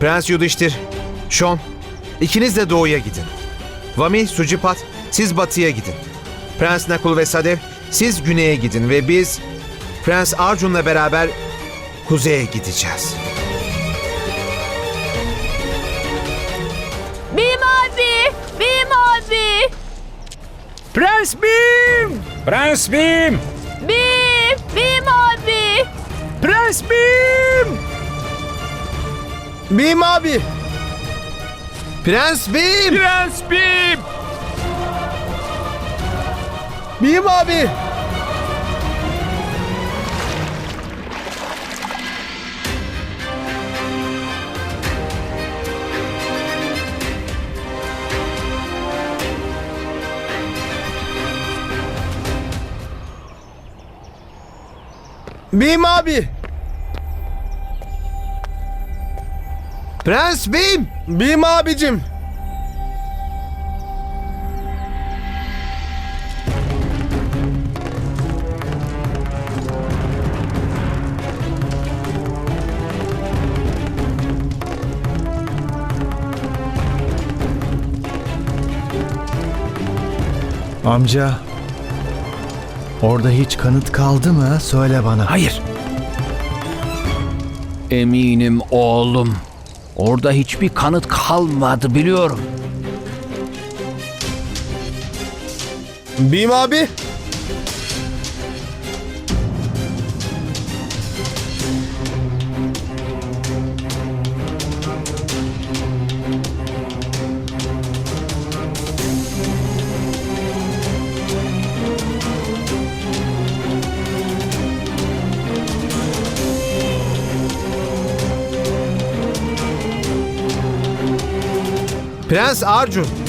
Prens Yudhishthir, Sean, ikiniz de doğuya gidin. Vami, Sucipat, siz batıya gidin. Prens Nakul ve Sadev, siz güneye gidin ve biz Prens Arjun'la beraber kuzeye gideceğiz. Bim abi! Bim abi! Prens Bim! Prens Bim! Bim! Bim abi! Prens Bim! Bim abi. Prens Bim! Prens Bim! Bim abi. Bim abi. Prens Bim! Bim abicim. Amca, orada hiç kanıt kaldı mı? Söyle bana. Hayır. Eminim oğlum. Orada hiçbir kanıt kalmadı biliyorum. Bim abi. Prens Arjun!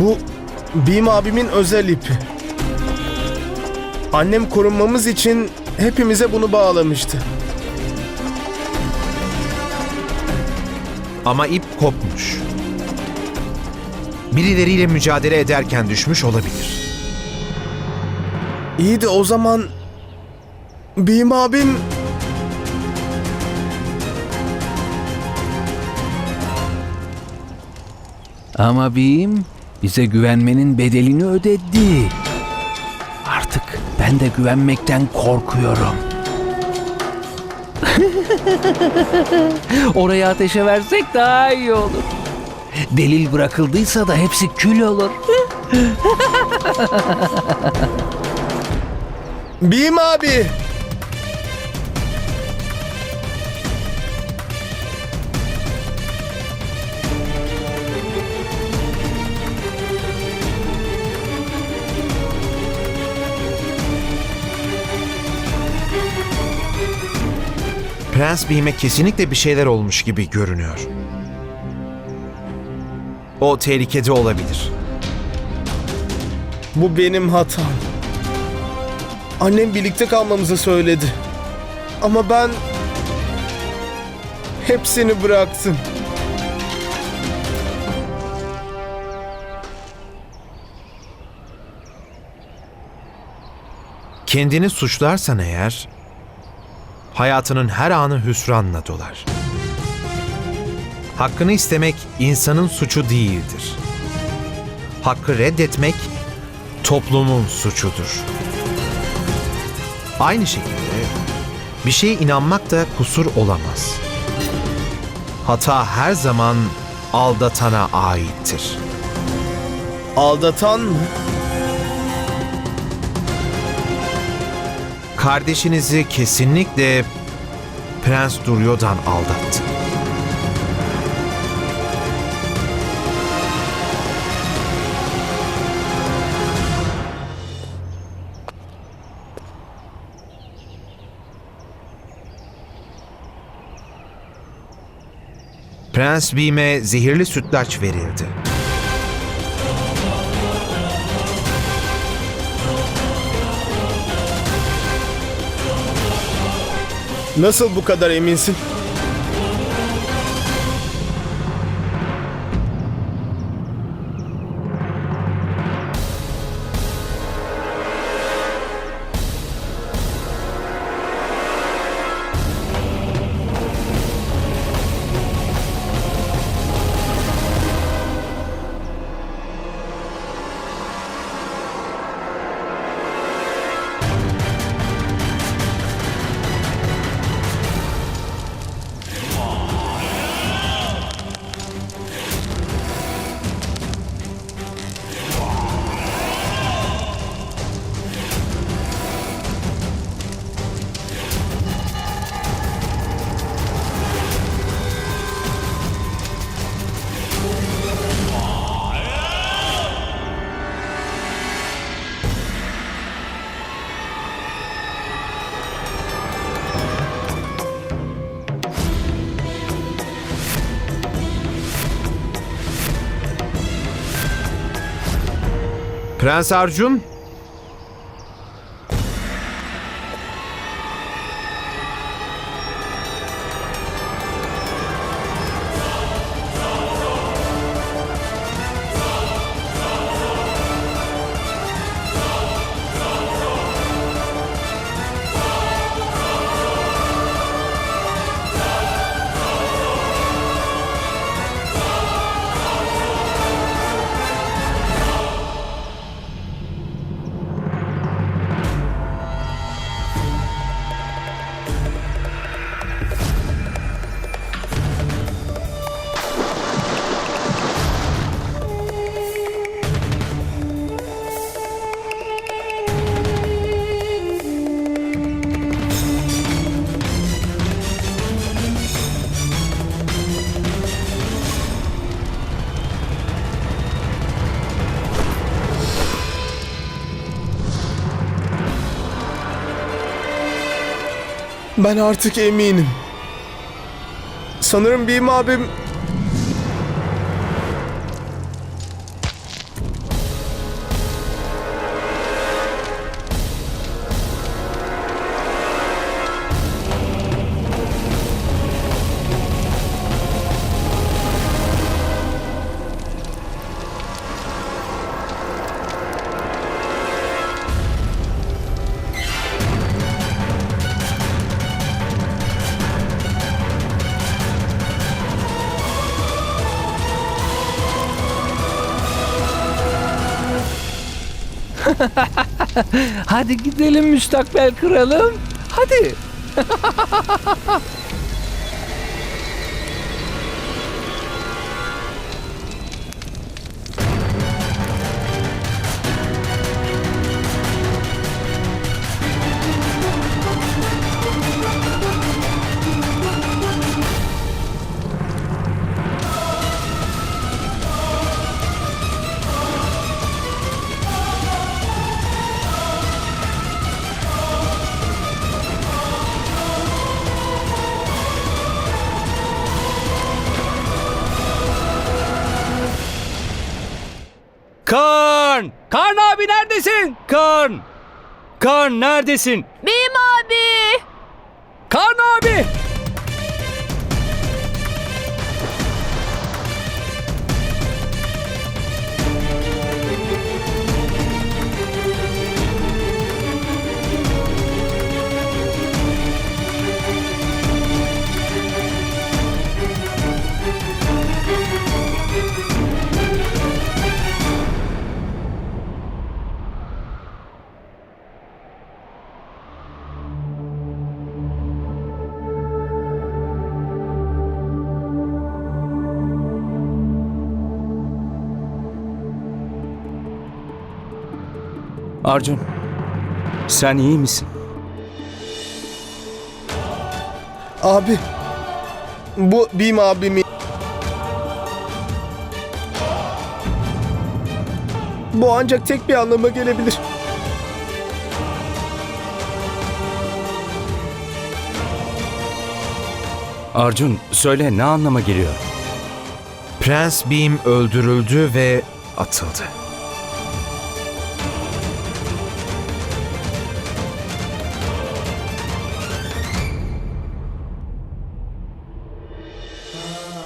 Bu Bim abimin özel ipi. Annem korunmamız için hepimize bunu bağlamıştı. Ama ip kopmuş. Birileriyle mücadele ederken düşmüş olabilir. İyi de o zaman Bim abim Ama Bim bize güvenmenin bedelini ödedi. Artık ben de güvenmekten korkuyorum. Oraya ateşe versek daha iyi olur. Delil bırakıldıysa da hepsi kül olur. Bim abi. Prens Bim'e kesinlikle bir şeyler olmuş gibi görünüyor. O tehlikede olabilir. Bu benim hatam. Annem birlikte kalmamızı söyledi. Ama ben hepsini bıraktım. Kendini suçlarsan eğer, hayatının her anı hüsranla dolar. Hakkını istemek insanın suçu değildir. Hakkı reddetmek toplumun suçudur. Aynı şekilde bir şeye inanmak da kusur olamaz. Hata her zaman aldatana aittir. Aldatan mı? Kardeşinizi kesinlikle Prens Duryodhan aldattı. Prens Bhim'e zehirli sütlaç verildi. Nasıl bu kadar eminsin? Prens Arjun, Ben artık eminim. Sanırım Bim abim... Hadi gidelim müstakbel kralım. Hadi. Karn! Karn abi neredesin? Karn! Karn neredesin? Bim abi. Karn abi! Arjun, sen iyi misin? Abi... Bu Bim abimi... Bu ancak tek bir anlama gelebilir. Arjun, söyle ne anlama geliyor? Prens Beam öldürüldü ve atıldı.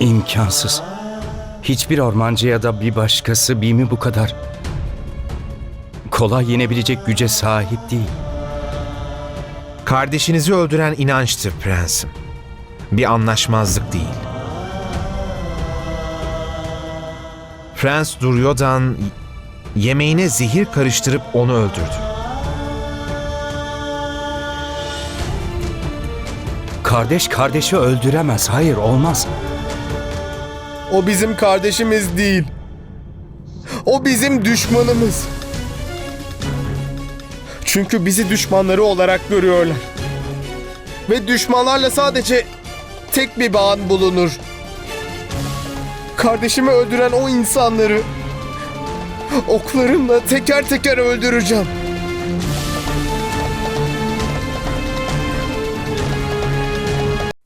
İmkansız. Hiçbir ormancı ya da bir başkası Bim'i bu kadar kolay yenebilecek güce sahip değil. Kardeşinizi öldüren inançtır prensim. Bir anlaşmazlık değil. Prens Duryodhan yemeğine zehir karıştırıp onu öldürdü. Kardeş kardeşi öldüremez. Hayır olmaz. O bizim kardeşimiz değil. O bizim düşmanımız. Çünkü bizi düşmanları olarak görüyorlar. Ve düşmanlarla sadece tek bir bağın bulunur. Kardeşimi öldüren o insanları oklarımla teker teker öldüreceğim.